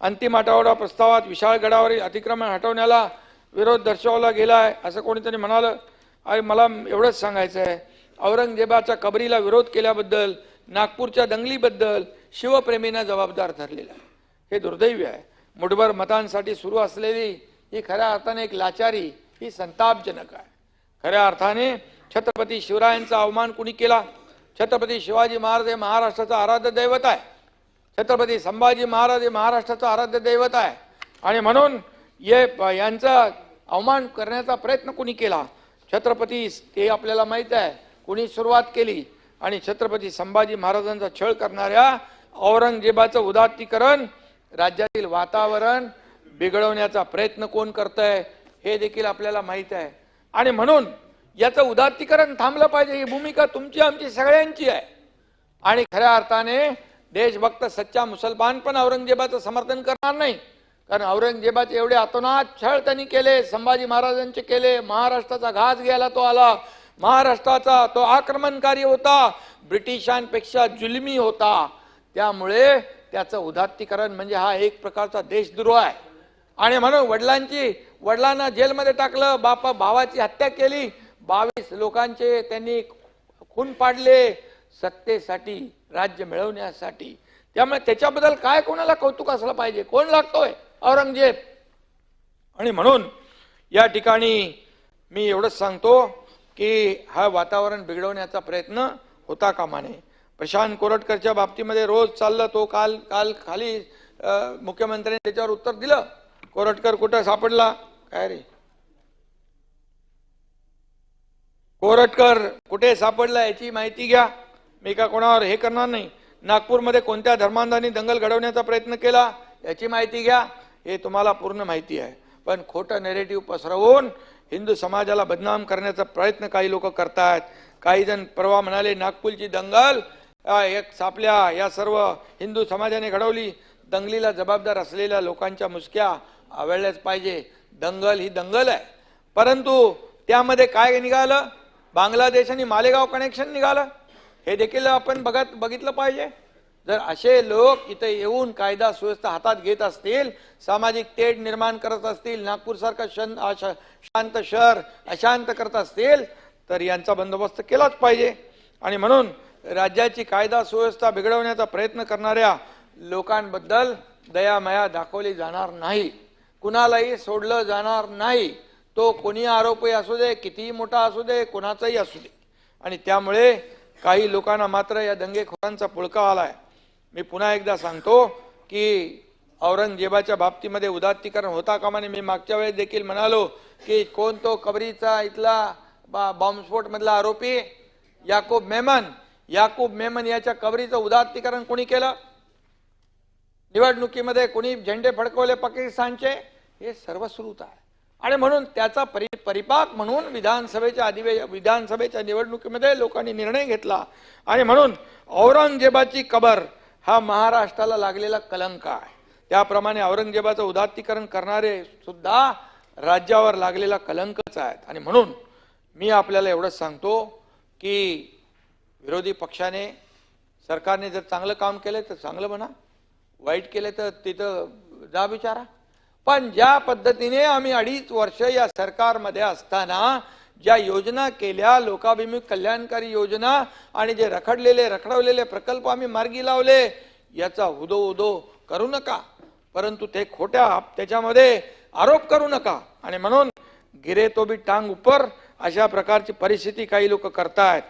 अंतिम आठवडा प्रस्तावात विशाळ गडावरील अतिक्रमण हटवण्याला विरोध दर्शवला गेला आहे असं कोणीतरी म्हणालं? आणि मला एवढंच सांगायचं आहे. औरंगजेबाच्या कबरीला विरोध केल्याबद्दल नागपूरच्या दंगलीबद्दल शिवप्रेमींना जबाबदार धरलेला आहे. हे दुर्दैवी आहे. मुठभर मतांसाठी सुरू असलेली ही खऱ्या अर्थाने एक लाचारी ही संतापजनक आहे. खऱ्या अर्थाने छत्रपती शिवरायांचा अवमान कुणी केला? छत्रपती शिवाजी महाराज हे महाराष्ट्राचं आराध्य दैवत आहे. छत्रपती संभाजी महाराज हे महाराष्ट्राचं आराध्य दैवत आहे. आणि म्हणून ये यांचा अवमान करण्याचा प्रयत्न कुणी केला? छत्रपती हे आपल्याला माहीत आहे. कुणी सुरुवात केली? आणि छत्रपती संभाजी महाराजांचा छळ करणाऱ्या औरंगजेबाचं उदात्तीकरण राज्यातील वातावरण बिघडवण्याचा प्रयत्न कोण करतंय हे देखील आपल्याला माहीत आहे. आणि म्हणून याचं उदात्तीकरण थांबलं पाहिजे. ही भूमिका तुमची आमची सगळ्यांची आहे. आणि खऱ्या अर्थाने देशभक्त सच्चा मुसलमान पण औरंगजेबाचं समर्थन करणार नाही. कारण औरंगजेबाचे एवढे अतोनात छळ त्यांनी केले संभाजी महाराजांचे केले महाराष्ट्राचा घास घ्यायला तो आला. महाराष्ट्राचा तो आक्रमणकारी होता ब्रिटिशांपेक्षा जुलमी होता. त्यामुळे त्याचं उदात्तीकरण म्हणजे हा एक प्रकारचा देशद्रोह आहे. आणि म्हणून वडिलांची वडिलांना जेलमध्ये टाकलं बापा भावाची हत्या केली. बावीस लोकांचे त्यांनी खून पाडले. सत्तेसाठी राज्य मिळवण्यासाठी. त्यामुळे त्याच्याबद्दल काय कोणाला कौतुक असलं पाहिजे? कोण लागतोय? औरंगजेब. आणि म्हणून या ठिकाणी मी एवढंच सांगतो की हा वातावरण बिघडवण्याचा प्रयत्न होता कामा नये. प्रशांत कोरटकरच्या बाबतीमध्ये रोज चाललं तो काल काल खाली मुख्यमंत्र्यांनी त्याच्यावर उत्तर दिलं. कोरटकर कुठं सापडला? काय रे? कोरटकर कुठे सापडला याची माहिती घ्या. मी का कोणावर हे करणार नाही? नागपूरमध्ये कोणत्या धर्मांधांनी दंगल घडवण्याचा प्रयत्न केला? याची माहिती घ्या. हे तुम्हाला पूर्ण माहिती आहे. पण खोटं नेरेटिव्ह पसरवून हिंदू समाजाला बदनाम करण्याचा प्रयत्न काही लोक करतायत. काही जण परवा म्हणाले नागपूरची दंगल? एक सापल्या या सर्व हिंदू समाजाने घडवली. दंगलीला जबाबदार असलेल्या लोकांच्या मुसक्या आवडल्याच पाहिजे. दंगल ही दंगल आहे. परंतु त्यामध्ये काय निघालं? बांगलादेश आणि मालेगाव कनेक्शन निघालं. हे देखील आपण बघत बघितलं पाहिजे. जर असे लोक इथे येऊन कायदा सुव्यवस्था हातात घेत असतील सामाजिक तेढ निर्माण करत असतील नागपूरसारखं शन अश- शांत शहर अशांत करत असतील तर यांचा बंदोबस्त केलाच पाहिजे. आणि म्हणून राज्याची कायदा सुव्यवस्था बिघडवण्याचा प्रयत्न करणाऱ्या लोकांबद्दल दयामया दाखवली जाणार नाही. कुणालाही सोडलं जाणार नाही. तो कोणी आरोपी असू दे कितीही मोठा असू दे कोणाचाही असू दे. आणि त्यामुळे काही लोकांना मात्र या दंगेखोरांचा पुळका आलाय. मी पुन्हा एकदा सांगतो की औरंगजेबाच्या बाबतीमध्ये उदात्तीकरण होता कामाने मी मागच्या वेळेस देखील म्हणालो की कोण तो कबरीचा इथला बा- बॉम्बस्फोटमधला आरोपी याकूब मेमन याकूब मेमन याच्या कबरीचं उदात्तीकरण कोणी केलं? निवडणुकीमध्ये कोणी झेंडे फडकवले पाकिस्तानचे? हे सर्व सुरूच आहे. आणि म्हणून त्याचा परि परिपाक म्हणून विधानसभेच्या अधिवे विधानसभेच्या निवडणुकीमध्ये लोकांनी निर्णय घेतला. आणि म्हणून औरंगजेबाची कबर हा महाराष्ट्राला लागलेला कलंक आहे. त्याप्रमाणे औरंगजेबाचं उदात्तीकरण करणारे सुद्धा राज्यावर लागलेला कलंकच आहेत. आणि म्हणून मी आपल्याला एवढंच सांगतो की विरोधी पक्षाने सरकारने जर चांगलं काम केलं तर चांगलं म्हणा. वाईट केलं तर तिथं जा विचारा पण ज्या पद्धतीने आम्ही अडीच वर्ष या सरकारमध्ये असताना ज्या योजना केल्या लोकाभिमुख कल्याणकारी योजना आणि जे रखडलेले रखडवलेले प्रकल्प आम्ही मार्गी लावले याचा उदो उदो करू नका. परंतु ते खोट्या त्याच्यामध्ये आरोप करू नका. आणि म्हणून गिरे तो बी टांग उपर अशा प्रकारची परिस्थिती काही लोक करतायत.